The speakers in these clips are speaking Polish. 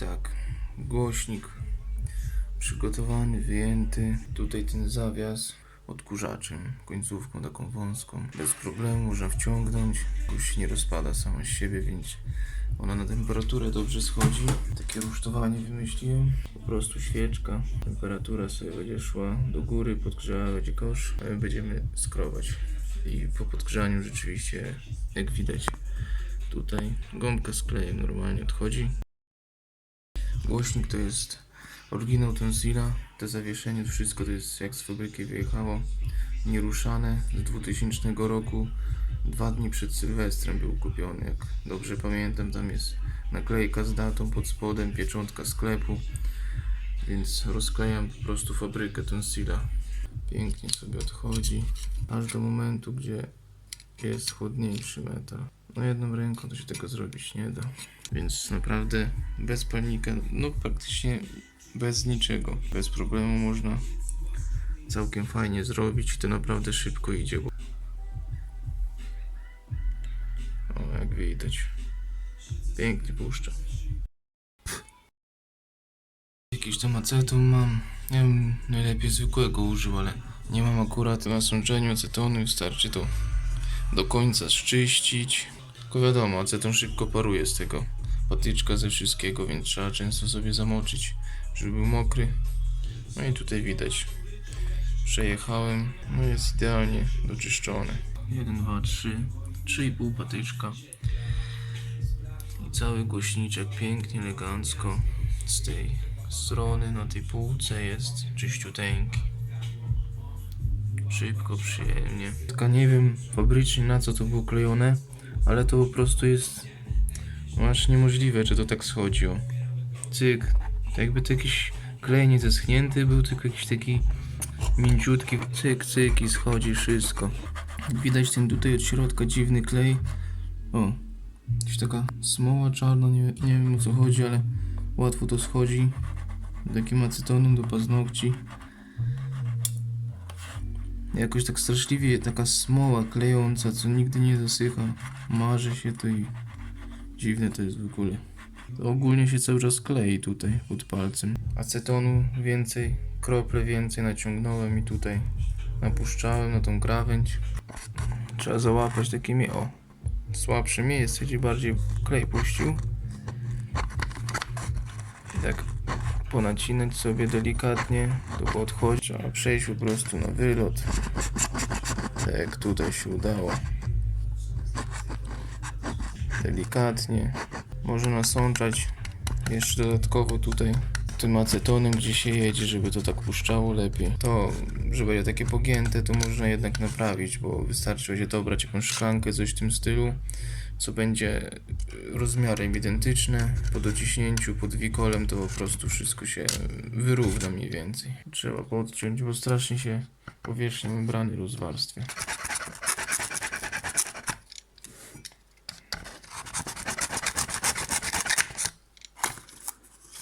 tak, głośnik przygotowany, wyjęty. Tutaj ten zawias odkurzaczem, końcówką taką wąską. Bez problemu można wciągnąć. Już nie rozpada sama z siebie, więc ona na temperaturę dobrze schodzi. Takie rusztowanie wymyśliłem. Po prostu świeczka. Temperatura sobie będzie szła do góry, podgrzała będzie kosz, będziemy skrobać. I po podgrzaniu rzeczywiście, jak widać tutaj, gąbka z klejem normalnie odchodzi. Głośnik to jest oryginał Tonsila. To zawieszenie, to wszystko to jest jak z fabryki wyjechało. Nieruszane z 2000 roku. Dwa dni przed Sylwestrem był kupiony. Jak dobrze pamiętam, tam jest naklejka z datą pod spodem, pieczątka sklepu. Więc rozklejam po prostu fabrykę Tonsila. Pięknie sobie odchodzi. Aż do momentu, gdzie jest chłodniejszy metal. No jedną ręką to się tego zrobić nie da. Więc naprawdę bez panika, no praktycznie bez niczego, bez problemu można całkiem fajnie zrobić. To naprawdę szybko idzie. Bo... O, jak widać. Pięknie puszcza. Jakiś tam aceton mam. Ja bym najlepiej zwykłego użył, ale nie mam akurat na sączeniu acetonu. Wystarczy to do końca szczyścić. Tylko wiadomo, aceton szybko paruje z tego patyczka ze wszystkiego, więc trzeba często sobie zamoczyć, żeby był mokry. No i tutaj widać. Przejechałem, no jest idealnie doczyszczone. 1, 2, 3, 3,5 patyczka. I cały głośniczek pięknie, elegancko z tej strony na tej półce jest czyściuteńki. Szybko, przyjemnie. Tylko nie wiem fabrycznie na co to było klejone, ale to po prostu jest no aż niemożliwe, że to tak schodzi. o. Cyk. Jakby to jakiś klej nie zeschnięty był, tylko jakiś taki mięciutki. Cyk, cyk i schodzi wszystko. Widać ten tutaj od środka dziwny klej. O, jakaś taka smoła czarna, nie, nie wiem o co chodzi, ale łatwo to schodzi. Takim acetonem do paznokci. Jakoś tak straszliwie taka smoła klejąca, co nigdy nie zasycha. Marzy się to i dziwne to jest w ogóle. Ogólnie się cały czas klei tutaj pod palcem. Acetonu więcej, krople więcej naciągnąłem i tutaj napuszczałem na tą krawędź. Trzeba załapać takimi o słabsze miejsce, gdzie bardziej klej puścił. I tak ponacinać sobie delikatnie, to odchodzi. Trzeba przejść po prostu na wylot. Tak tutaj się udało. Delikatnie. Można nasączać jeszcze dodatkowo tutaj tym acetonem, gdzie się jedzie, żeby to tak puszczało lepiej. To, że będzie takie pogięte, to można jednak naprawić, bo wystarczy będzie dobrać jakąś szklankę, coś w tym stylu, co będzie y, rozmiarem identyczne. Po dociśnięciu pod wikolem to po prostu wszystko się wyrówna mniej więcej. Trzeba podciąć, bo strasznie się powierzchnia membrany rozwarstwia.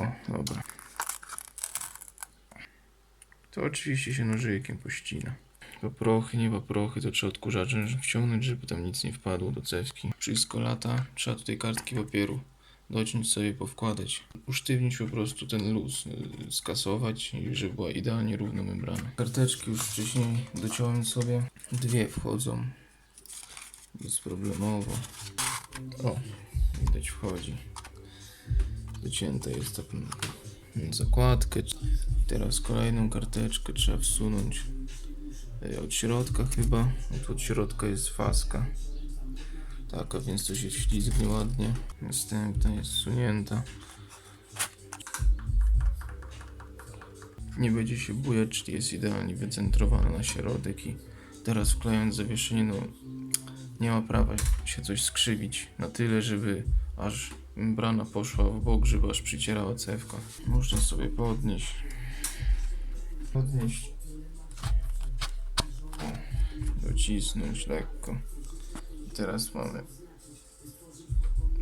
O, dobra. To oczywiście się nożykiem pościna. Paprochy, nie paprochy, to trzeba odkurzaczem wciągnąć, żeby tam nic nie wpadło do cewki. Wszystko lata, trzeba tutaj kartki papieru dociąć sobie, powkładać. Usztywnić po prostu ten luz, y, skasować żeby była idealnie równa membrana. Karteczki już wcześniej dociąłem sobie. Dwie wchodzą. Bezproblemowo. O, widać wchodzi. Docięta jest taką zakładkę. Teraz kolejną karteczkę trzeba wsunąć od środka chyba. Od środka jest faska. Taka, więc to się ślizgnie ładnie. Następna jest wsunięta. Nie będzie się bujać, czyli jest idealnie wycentrowana na środek i teraz wklejając zawieszenie, no nie ma prawa się coś skrzywić na tyle, żeby aż membrana poszła w bok, żeby aż przycierała cewka. Można sobie podnieść. Podnieść. O, docisnąć lekko. I teraz mamy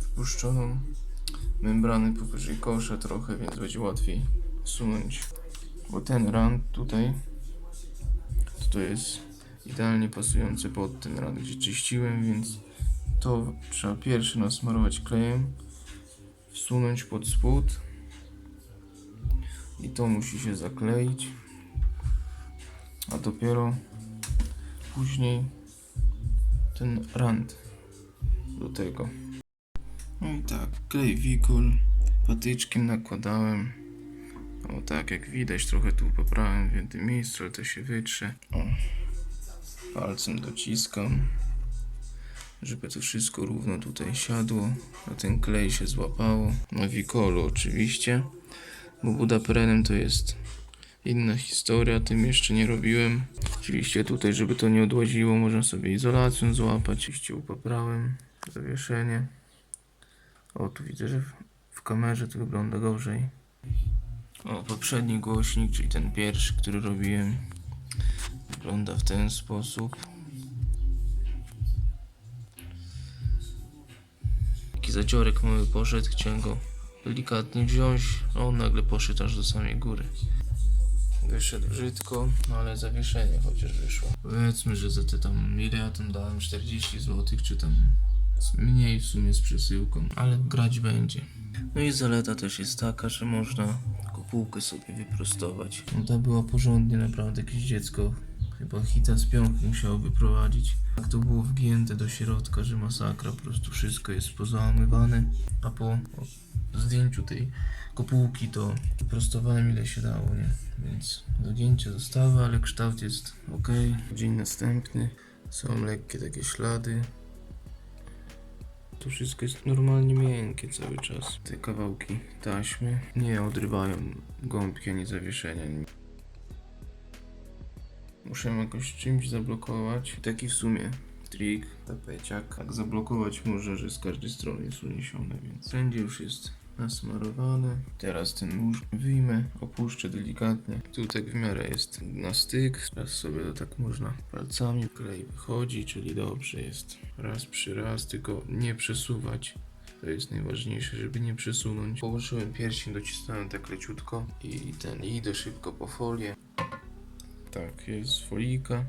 wpuszczoną membranę powyżej kosza trochę, więc będzie łatwiej wsunąć. Bo ten rand tutaj to jest idealnie pasujący pod ten rand, gdzie czyściłem, więc to trzeba pierwszy nasmarować klejem, wsunąć pod spód I to musi się zakleić. A dopiero później ten rand do tego. No i tak, klej wikul, patyczkiem nakładałem. O tak, jak widać, trochę tu poprawiam w jednym miejscu, ale to się wytrze. O, palcem dociskam, żeby to wszystko równo tutaj siadło, a ten klej się złapało. Na wikolu oczywiście, bo budaperenem to jest inna historia, tym jeszcze nie robiłem. Oczywiście tutaj, żeby to nie odłaziło, można sobie izolacją złapać. Oczywiście upaprałem zawieszenie. O, tu widzę, że w, w kamerze to wygląda gorzej. O, poprzedni głośnik, czyli ten pierwszy, który robiłem, wygląda w ten sposób. Taki zaciorek mały poszedł, chciałem go delikatnie wziąć, a on nagle poszedł aż do samej góry. Wyszedł brzydko, no ale zawieszenie chociaż wyszło. Powiedzmy, że za te tam, ile ja tam dałem, 40 zł, czy tam mniej w sumie z przesyłką, ale grać będzie. No i zaleta też jest taka, że można kopułkę sobie wyprostować. No to było porządnie, naprawdę jakieś dziecko chyba hita z piątki musiało wyprowadzić. Tak to było wgięte do środka, że masakra, po prostu wszystko jest pozałamywane, a po zdjęciu tej kopułki to wyprostowałem ile się dało, nie? Więc zagięcie zostały, ale kształt jest ok. Dzień następny, są lekkie takie ślady, to wszystko jest normalnie miękkie cały czas. Te kawałki taśmy nie odrywają gąbki ani zawieszenia. Muszę jakoś czymś zablokować. Taki w sumie trik, tapeciak. Tak zablokować można, że z każdej strony jest uniesione, więc wszędzie już jest nasmarowane. Teraz ten nóż wyjmę, opuszczę delikatnie. Tu tak w miarę jest na styk. Teraz sobie to tak można palcami. Klej wychodzi, czyli dobrze jest. Raz przy raz, tylko nie przesuwać. To jest najważniejsze, żeby nie przesunąć. Położyłem pierścień, docisnąłem tak leciutko i ten i idę szybko po folię. Tak, jest folika.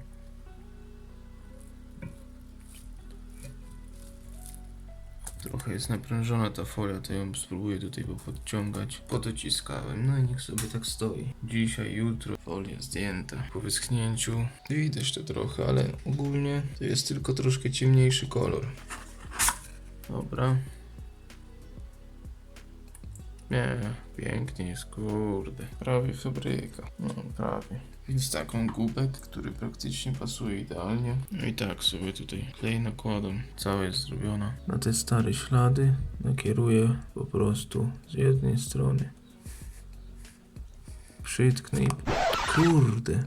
Trochę jest naprężona ta folia, to ją spróbuję tutaj podciągać. Podociskałem, no i niech sobie tak stoi. Dzisiaj, jutro folia zdjęta. Po wyschnięciu widać to trochę, ale ogólnie to jest tylko troszkę ciemniejszy kolor. Dobra. Nie, pięknie jest, kurde. Prawie fabryka. No, prawie. Więc tak, mam kubek, który praktycznie pasuje idealnie. No i tak sobie tutaj klej nakładam. Cała jest zrobiona. Na te stare ślady nakieruję po prostu z jednej strony. Przytknę i... Kurde!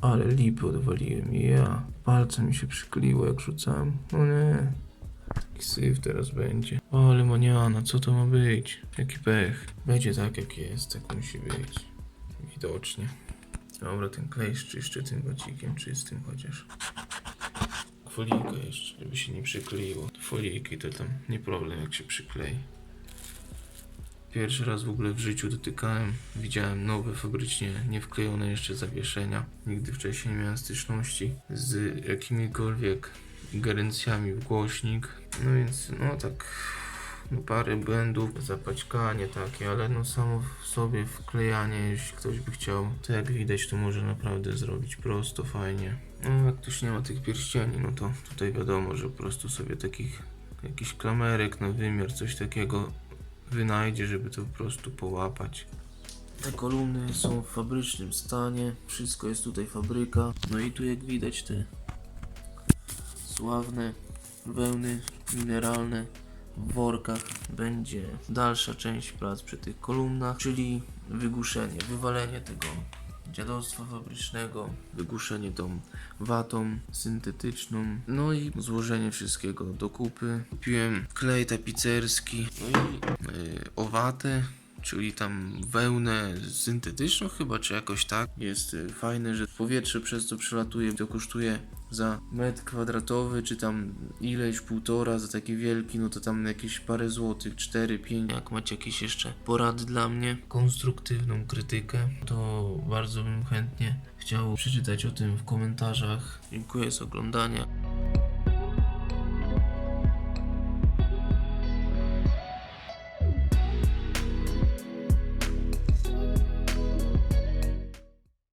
Ale lipy odwaliłem. Ja. Palce mi się przykleiło jak rzucałem. No nie. Syf teraz będzie. O, lemoniana, co to ma być? Jaki pech. Będzie tak jak jest, tak musi być. Widocznie. Dobra, ten klej czyszczę tym wacikiem czystym chociaż. Folijka jeszcze, żeby się nie przykleiło. Folijki to tam nie problem jak się przyklei. Pierwszy raz w ogóle w życiu dotykałem, widziałem nowe fabrycznie, niewklejone jeszcze zawieszenia. Nigdy wcześniej nie miałem styczności z jakimikolwiek ingerencjami w głośnik. No więc, no tak, parę błędów, zapaćkanie takie, ale no samo w sobie wklejanie, jeśli ktoś by chciał, to jak widać, to może naprawdę zrobić prosto, fajnie. No jak ktoś nie ma tych pierścieni, no to tutaj wiadomo, że po prostu sobie takich jakiś klamerek na wymiar, coś takiego wynajdzie, żeby to po prostu połapać. Te kolumny są w fabrycznym stanie, wszystko jest tutaj fabryka. No i tu jak widać te sławne wełny mineralne workach będzie dalsza część prac przy tych kolumnach, czyli wygłuszenie, wywalenie tego dziadostwa fabrycznego, wygłuszenie tą watą syntetyczną, no i złożenie wszystkiego do kupy. Kupiłem klej tapicerski, no i yy, owatę, czyli tam wełnę syntetyczną chyba, czy jakoś tak. Jest y, fajne, że powietrze przez to przelatuje, to kosztuje za metr kwadratowy, czy tam ileś, półtora, za taki wielki, no to tam jakieś parę złotych, 4, 5. Jak macie jakieś jeszcze porady dla mnie, konstruktywną krytykę, to bardzo bym chętnie chciał przeczytać o tym w komentarzach. Dziękuję za oglądanie.